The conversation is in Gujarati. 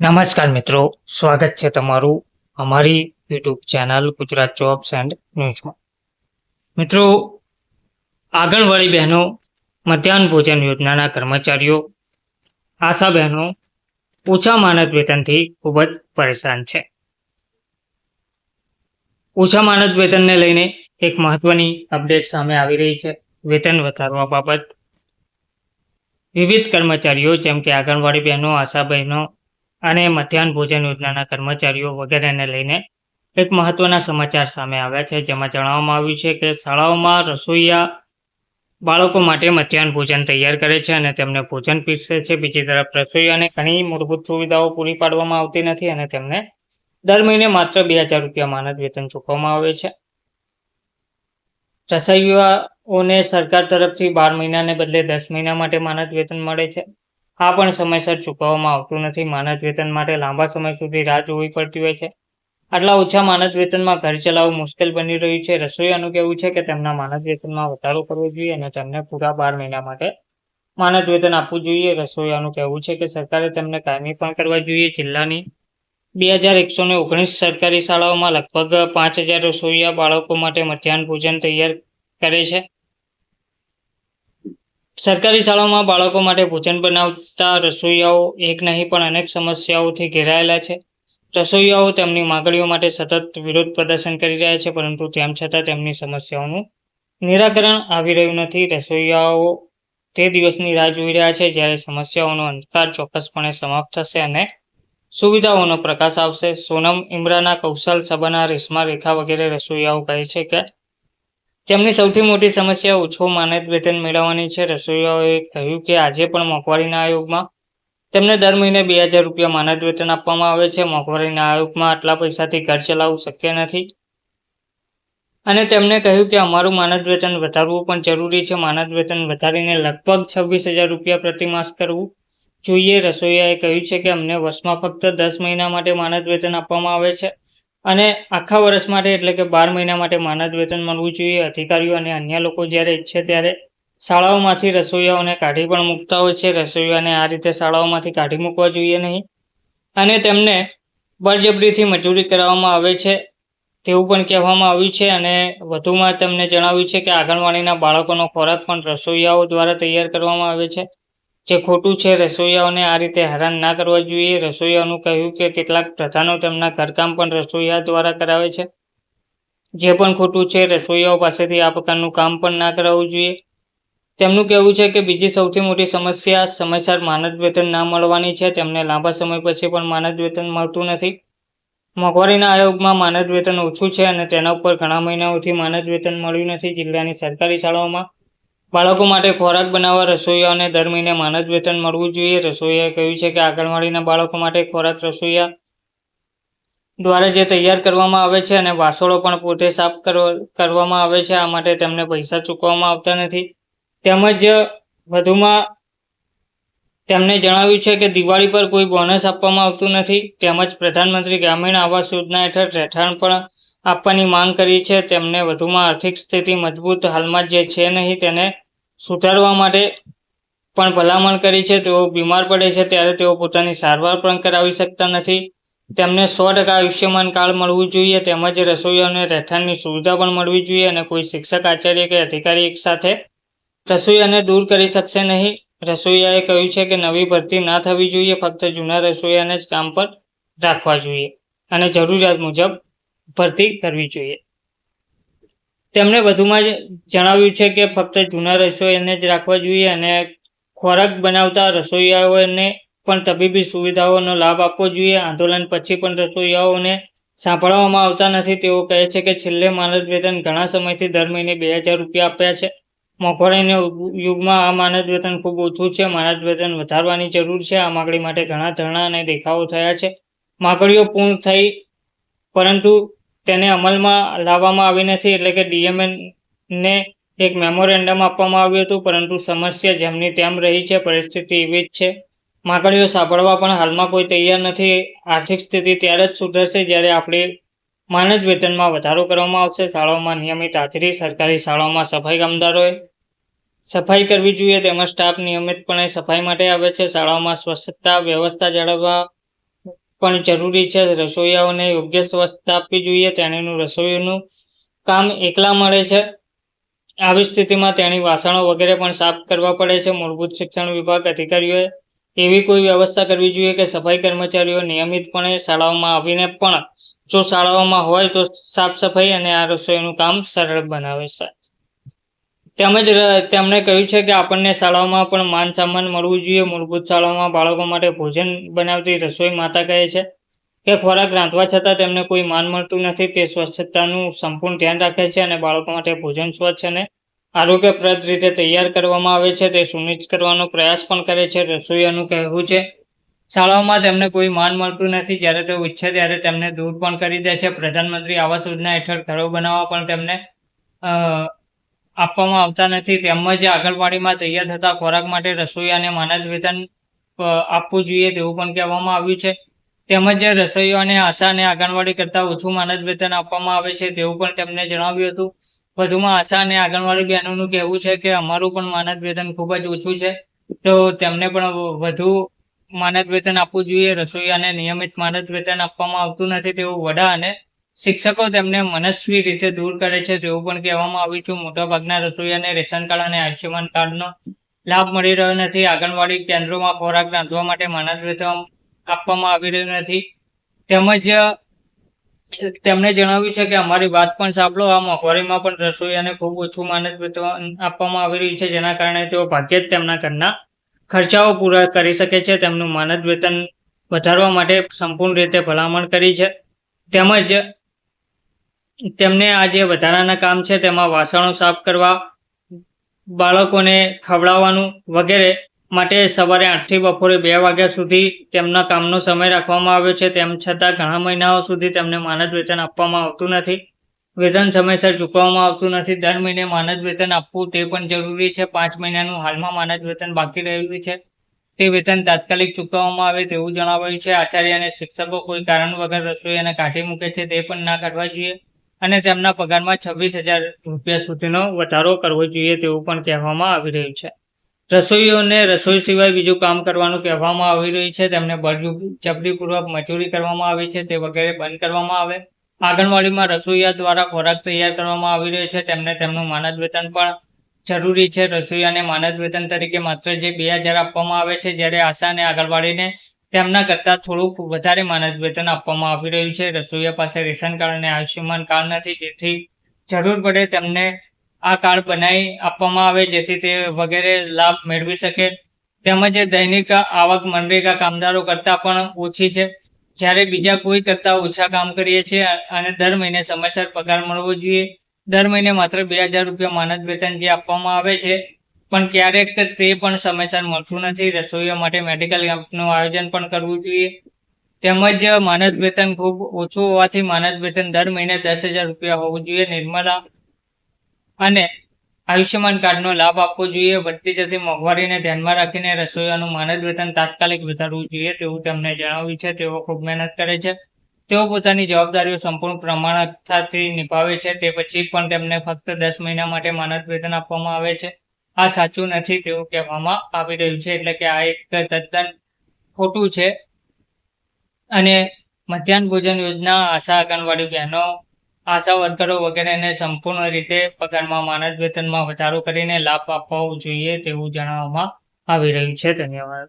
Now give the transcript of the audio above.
નમસ્કાર મિત્રો, સ્વાગત છે તમારું અમારી YouTube channel Gujarat jobs and ન્યૂઝમાં મિત્રો આંગણવાડી બહેનો, મધ્યાહન ભોજન યોજનાના કર્મચારીઓ, આશા બહેનો, ઓછા માનદ વેતનથી ખૂબ જ પરેશાન છે. ઓછા માનદ વેતનને લઈને એક મહત્વની અપડેટ સામે આવી રહી છે. વેતન વધારવા બાબત વિવિધ કર્મચારીઓ, જેમ કે આંગણવાડી બહેનો, આશા બહેનો અને મધ્યાહન ભોજન યોજનાના કર્મચારીઓ વગેરેને લઈને એક મહત્વના સમાચાર સામે આવ્યા છે. જેમાં જણાવવામાં આવ્યું છે કે શાળાઓમાં રસોઈયા બાળકો માટે મધ્યાહન ભોજન તૈયાર કરે છે અને તેમને ભોજન પીરસે છે. બીજી તરફ રસોઈયાને ઘણી મૂળભૂત સુવિધાઓ પૂરી પાડવામાં આવતી નથી અને તેમને દર મહિને માત્ર બે હજાર રૂપિયા માનદ વેતન ચૂકવવામાં આવે છે. રસોઈયાઓને સરકાર તરફથી બાર મહિનાને બદલે દસ મહિના માટે માનદ વેતન મળે છે. આ પણ સમયસર ચૂકવવામાં આવતું નથી. માનદ વેતન માટે લાંબા સમય સુધી રાહ જોવી પડતી હોય છે. આટલા ઓછા માનદ વેતનમાં ઘર ચલાવવું મુશ્કેલ બની રહ્યું છે. રસોઈયાનું કહેવું છે કે તેમના માનદ વેતનમાં વધારો કરવો જોઈએ અને તેમને પૂરા બાર મહિના માટે માનદ વેતન આપવું જોઈએ. રસોઈયાનું કહેવું છે કે સરકારે તેમને કાયમી પણ કરવા જોઈએ. જિલ્લાની બે હજાર એકસો ને ઓગણીસ સરકારી શાળાઓમાં લગભગ પાંચ હજાર રસોઈયા બાળકો માટે મધ્યાહન ભોજન તૈયાર કરે છે. સરકારી શાળાઓમાં બાળકો માટે ભોજન બનાવતા રસોઈયાઓ એક નહીં, પણ અનેક સમસ્યાઓથી ઘેરાયેલા છે. રસોઈયાઓ તેમની માગણીઓ માટે સતત વિરોધ પ્રદર્શન કરી રહ્યા છે, પરંતુ તેમ છતાં તેમની સમસ્યાઓનું નિરાકરણ આવી રહ્યું નથી. રસોઈયાઓ તે દિવસની રાહ જોઈ રહ્યા છે, જ્યારે સમસ્યાઓનો અંધકાર ચોક્કસપણે સમાપ્ત થશે અને સુવિધાઓનો પ્રકાશ આવશે. સોનમ ઇમરાના કૌશલ સબાના રેશમા રેખા વગેરે રસોઈયાઓ કહે છે કે તેમની સૌથી મોટી સમસ્યા ઓછો માનદ વેતન મેળવવાની છે. રસોઈયાઓએ કહ્યું કે આજે પણ મોંઘવારીના આયોગમાં તેમને દર મહિને બે હજાર રૂપિયા માનદ વેતન આપવામાં આવે છે. મોંઘવારીના આયોગમાં આટલા પૈસાથી ઘર ચલાવવું શક્ય નથી. અને તેમણે કહ્યું કે અમારું માનદ વેતન વધારવું પણ જરૂરી છે. માનદ વેતન વધારીને લગભગ છવ્વીસ હજાર રૂપિયા પ્રતિમાસ કરવું જોઈએ. રસોઈયાએ કહ્યું છે કે અમને વર્ષમાં ફક્ત દસ મહિના માટે માનદ વેતન આપવામાં આવે છે. અને આખા વર્ષ માટે, એટલે કે બાર મહિના માટે માનદ વેતન મળવું જોઈએ. અધિકારીઓ અને અન્ય લોકો જ્યારે ઈચ્છે ત્યારે શાળાઓમાંથી રસોઈયાઓને કાઢી પણ મૂકતા હોય છે. રસોઈયાને આ રીતે શાળાઓમાંથી કાઢી મૂકવા જોઈએ નહીં. અને તેમને બળજબરીથી મજૂરી કરાવવામાં આવે છે તેવું પણ કહેવામાં આવ્યું છે. અને વધુમાં તેમને જણાવ્યું છે કે આંગણવાડીના બાળકોનો ખોરાક પણ રસોઈયાઓ દ્વારા તૈયાર કરવામાં આવે છે. જે ખોટું છે, રસોઈયાઓને આ રીતે હેરાન ના કરવા જોઈએ. રસોઈયાઓનું કહ્યું કે કેટલાક પ્રધાનો તેમના ઘરકામ પણ રસોઈયા દ્વારા કરાવે છે. જે પણ ખોટું છે, રસોઈયાઓ પાસેથી આ પ્રકારનું કામ પણ ના કરાવવું જોઈએ. તેમનું કહેવું છે કે બીજી સૌથી મોટી સમસ્યા સમયસર માનદ વેતન ના મળવાની છે. તેમને લાંબા સમય પછી પણ માનદ વેતન મળતું નથી. મોંઘવારીના આયોગમાં માનદ વેતન ઓછું છે અને તેના ઉપર ઘણા મહિનાઓથી માનદ વેતન મળ્યું નથી. જિલ્લાની સરકારી શાળાઓમાં બાળકો માટે ખોરાક બનાવવા રસોઈયાઓને દર મહિને માનદ વેતન મળવું જોઈએ. રસોઈયાએ કહ્યું છે કે આંગણવાડીના બાળકો માટે ખોરાક રસોઈયા દ્વારા જે તૈયાર કરવામાં આવે છે અને વાસણો પણ પોતે સાફ કરવામાં આવે છે, આ માટે તેમને પૈસા ચૂકવવામાં આવતા નથી. તેમજ વધુમાં તેમણે જણાવ્યું છે કે દિવાળી પર કોઈ બોનસ આપવામાં આવતું નથી. તેમજ પ્રધાનમંત્રી ગ્રામીણ આવાસ યોજના હેઠળ રહેઠાણ પણ આપવાની માંગ કરી છે. તેમને વધુમાં આર્થિક સ્થિતિ મજબૂત હાલમાં જે છે નહીં તેને સુધારવા માટે પણ ભલામણ કરી છે. તેઓ બીમાર પડે છે ત્યારે તેઓ પોતાની સારવાર પણ કરાવી શકતા નથી. તેમને સો ટકા આયુષ્યમાન કાર્ડ મળવું જોઈએ તેમજ રસોઈઓને રહેઠાણની સુવિધા પણ મળવી જોઈએ અને કોઈ શિક્ષક, આચાર્ય કે અધિકારી એક સાથે રસોઈયાને દૂર કરી શકશે નહીં. રસોઈયાએ કહ્યું છે કે નવી ભરતી ના થવી જોઈએ, ફક્ત જૂના રસોઈયાને જ કામ પર રાખવા જોઈએ. અને જરૂરિયાત મુજબ ભરતી કરવી જોઈએ. તેમણે વધુમાં જણાવ્યું છે કે ફક્ત જૂના રસોઈને જ રાખવા જોઈએ અને ખોરાક બનાવતા રસોઈયાઓને પણ તબીબી સુવિધાઓનો લાભ આપવો જોઈએ. આંદોલન પછી પણ રસોઈયાઓને સાંભળવામાં આવતા નથી. તેઓ કહે છે કે છેલ્લે માનદ વેતન ઘણા સમયથી દર મહિને બે હજાર રૂપિયા આપ્યા છે. મોંઘવારીના યુગમાં આ માનદ વેતન ખૂબ ઓછું છે. માનદ વેતન વધારવાની જરૂર છે. આ માગણી માટે ઘણા ધરણા અને દેખાવો થયા છે. માગણીઓ પૂર્ણ થઈ, પરંતુ તેને અમલમાં લાવવામાં આવી નથી, એટલે કે ડીએમએનને એક મેમોરેન્ડમ આપવામાં આવ્યું હતું, પરંતુ સમસ્યા જેમની તેમ રહી છે, પરિસ્થિતિ એવી જ છે. માગણીઓ સાંભળવા પણ હાલમાં કોઈ તૈયાર નથી. આર્થિક સ્થિતિ ત્યારે જ સુધરશે જ્યારે આપણે માનદ વેતનમાં વધારો કરવામાં આવશે. શાળાઓમાં નિયમિત હાજરી, સરકારી શાળાઓમાં સફાઈ કામદારોએ સફાઈ કરવી જોઈએ. તેમજ સ્ટાફ નિયમિતપણે સફાઈ માટે આવે છે. શાળાઓમાં સ્વચ્છતા વ્યવસ્થા જાળવવા પણ જરૂરી છે રસોઈયાઓને યોગ્ય સ્વસ્થતા આપવી જોઈએ. તેણીનું રસોઈનું કામ એકલા મળે છે. આવી સ્થિતિમાં તેની વાસણો વગેરે પણ સાફ કરવા પડે છે. મૂળભૂત શિક્ષણ વિભાગ અધિકારીઓએ એવી કોઈ વ્યવસ્થા કરવી જોઈએ કે સફાઈ કર્મચારીઓ નિયમિતપણે શાળાઓમાં આવીને પણ જો શાળાઓમાં હોય તો સાફ સફાઈ અને આ રસોઈનું કામ સરળ બનાવે છે તેમજ તેમણે કહ્યું છે કે આપણને શાળાઓમાં પણ માન સન્માન મળવું જોઈએ. મૂળભૂત શાળાઓમાં બાળકો માટે ભોજન બનાવતી રસોઈ માતા કહે છે કે ખોરાક રાંધવા છતાં તેમને કોઈ માન મળતું નથી. તે સ્વચ્છતાનું સંપૂર્ણ ધ્યાન રાખે છે અને બાળકો માટે ભોજન સ્વચ્છ અને આરોગ્યપ્રદ રીતે તૈયાર કરવામાં આવે છે. તે સુનિશ્ચિત કરવાનો પ્રયાસ પણ કરે છે. રસોઈયાનું કહેવું છે, શાળાઓમાં તેમને કોઈ માન મળતું નથી. જ્યારે તેઓ ઈચ્છે ત્યારે તેમને દૂર પણ કરી દે છે. પ્રધાનમંત્રી આવાસ યોજના હેઠળ ઘરો બનાવવા પણ તેમને આપવામાં આવતા નથી. તેમજ આંગણવાડીમાં તૈયાર થતા ખોરાક માટે રસોઈયાને માનદ વેતન આપવું જોઈએ તેવું પણ કહેવામાં આવ્યું છે. તેમજ રસોઈઓને આશા અને આંગણવાડી કરતાં ઓછું માનદ વેતન આપવામાં આવે છે તેવું પણ તેમણે જણાવ્યું હતું. વધુમાં આશા અને આંગણવાડી બહેનોનું કહેવું છે કે અમારું પણ માનદ વેતન ખૂબ જ ઓછું છે. તો તેમને પણ વધુ માનદ વેતન આપવું જોઈએ. રસોઈયાને નિયમિત માનદ વેતન આપવામાં આવતું નથી તેવું વડા અને શિક્ષકો તેમને મનસ્વી રીતે દૂર કરે છે તેવું પણ કહેવામાં આવ્યું છે. મોટાભાગના રસોઈયાને રેશન કાર્ડ અને આયુષ્યમાન કાર્ડનો લાભ મળી રહ્યો નથી. આંગણવાડી કેન્દ્રોમાં ખોરાક રાંધવા માટે માનદ વેતન આપવામાં આવી રહ્યું નથી. તેમજ, તેમણે જણાવ્યું છે કે અમારી વાત પણ સાંભળો. આ મોંઘવારીમાં પણ રસોઈયાને ખૂબ ઓછું માનદ વેતન આપવામાં આવી રહ્યું છે. જેના કારણે તેઓ ભાગ્યે જ તેમના ઘરના ખર્ચાઓ પૂરા કરી શકે છે. તેમનું માનદ વેતન વધારવા માટે સંપૂર્ણ રીતે ભલામણ કરી છે. તેમજ તેમને આ જે વધારાના કામ છે, તેમાં વાસણો સાફ કરવા, બાળકોને ખવડાવવાનું વગેરે માટે સવારે આઠથી બપોરે બે વાગ્યા સુધી તેમના કામનો સમય રાખવામાં આવ્યો છે. તેમ છતાં ઘણા મહિનાઓ સુધી તેમને માનદ વેતન આપવામાં આવતું નથી. વેતન સમયસર ચૂકવવામાં આવતું નથી. દર મહિને માનદ વેતન આપવું તે પણ જરૂરી છે. પાંચ મહિનાનું હાલમાં માનદ વેતન બાકી રહેલું છે. તે વેતન તાત્કાલિક ચૂકવવામાં આવે તેવું જણાવાયું છે. આચાર્ય અને શિક્ષકો કોઈ કારણ વગર રસોઈ અને કાઢી મૂકે છે તે પણ ના કાઢવા જોઈએ. અને તેમના પગારમાં છવ્વીસ હજાર રૂપિયા સુધીનો વધારો કરવો જોઈએ તેવું પણ કહેવામાં આવી રહ્યું છે. રસોઈઓને રસોઈ સિવાય બીજું કામ કરવાનું કહેવામાં આવી રહ્યું છે. તેમને બળજબરીપૂર્વક મજૂરી કરવામાં આવી છે. તે વગેરે બંધ કરવામાં આવે. આંગણવાડીમાં રસોઈયા દ્વારા ખોરાક તૈયાર કરવામાં આવી રહ્યો છે. તેમને તેમનું માનદ વેતન પણ જરૂરી છે. રસોઈયાને માનદ વેતન તરીકે માત્ર જે બે હજાર આપવામાં આવે છે, જ્યારે આશા અને આંગણવાડીને તેમના કરતાં થોડુંક વધારે માનદ વેતન આપવામાં આવી રહ્યું છે. રસોઈયા પાસે રેશન કાર્ડ અને આયુષ્યમાન કાર્ડ નથી. જેથી જરૂર પડે તેમને આ કાર્ડ બનાવી આપવામાં આવે, જેથી તે વગેરે લાભ મેળવી શકે. તેમજ દૈનિક આવક મનરેગા કામદારો કરતાં પણ ઓછી છે. જ્યારે બીજા કોઈ કરતાં ઓછા કામ કરીએ છીએ અને દર મહિને સમયસર પગાર મળવો જોઈએ. દર મહિને માત્ર બે હજાર રૂપિયા માનદ વેતન જે આપવામાં આવે છે પણ ક્યારેક તે પણ સમયસર મળતું નથી. રસોઈયા માટે મેડિકલ કેમ્પનું આયોજન પણ કરવું જોઈએ. તેમજ માનદ વેતન ખૂબ ઓછું હોવાથી માનદ વેતન દર મહિને દસ હજાર રૂપિયા હોવું જોઈએ. નિર્મલા અને આયુષ્યમાન કાર્ડનો લાભ આપવો જોઈએ. વધતી જતી મોંઘવારીને ધ્યાનમાં રાખીને રસોઈયાનું માનદ વેતન તાત્કાલિક વધારવું જોઈએ તેવું તેમણે જણાવ્યું છે. તેઓ ખૂબ મહેનત કરે છે. તેઓ પોતાની જવાબદારીઓ સંપૂર્ણ પ્રમાણતાથી નિભાવે છે. તે પછી પણ તેમને ફક્ત દસ મહિના માટે માનદ વેતન આપવામાં આવે છે. આ સાચું નથી તેવું કહેવામાં આવી રહ્યું છે. એટલે કે આ એક તદ્દન ખોટું છે. અને મધ્યાહન ભોજન યોજના આશા આંગણવાડી બહેનો, આશા વર્કરો વગેરેને સંપૂર્ણ રીતે પગારમાં માનદ વેતનમાં વધારો કરીને લાભ આપવો જોઈએ તેવું જણાવવામાં આવી રહ્યું છે. ધન્યવાદ.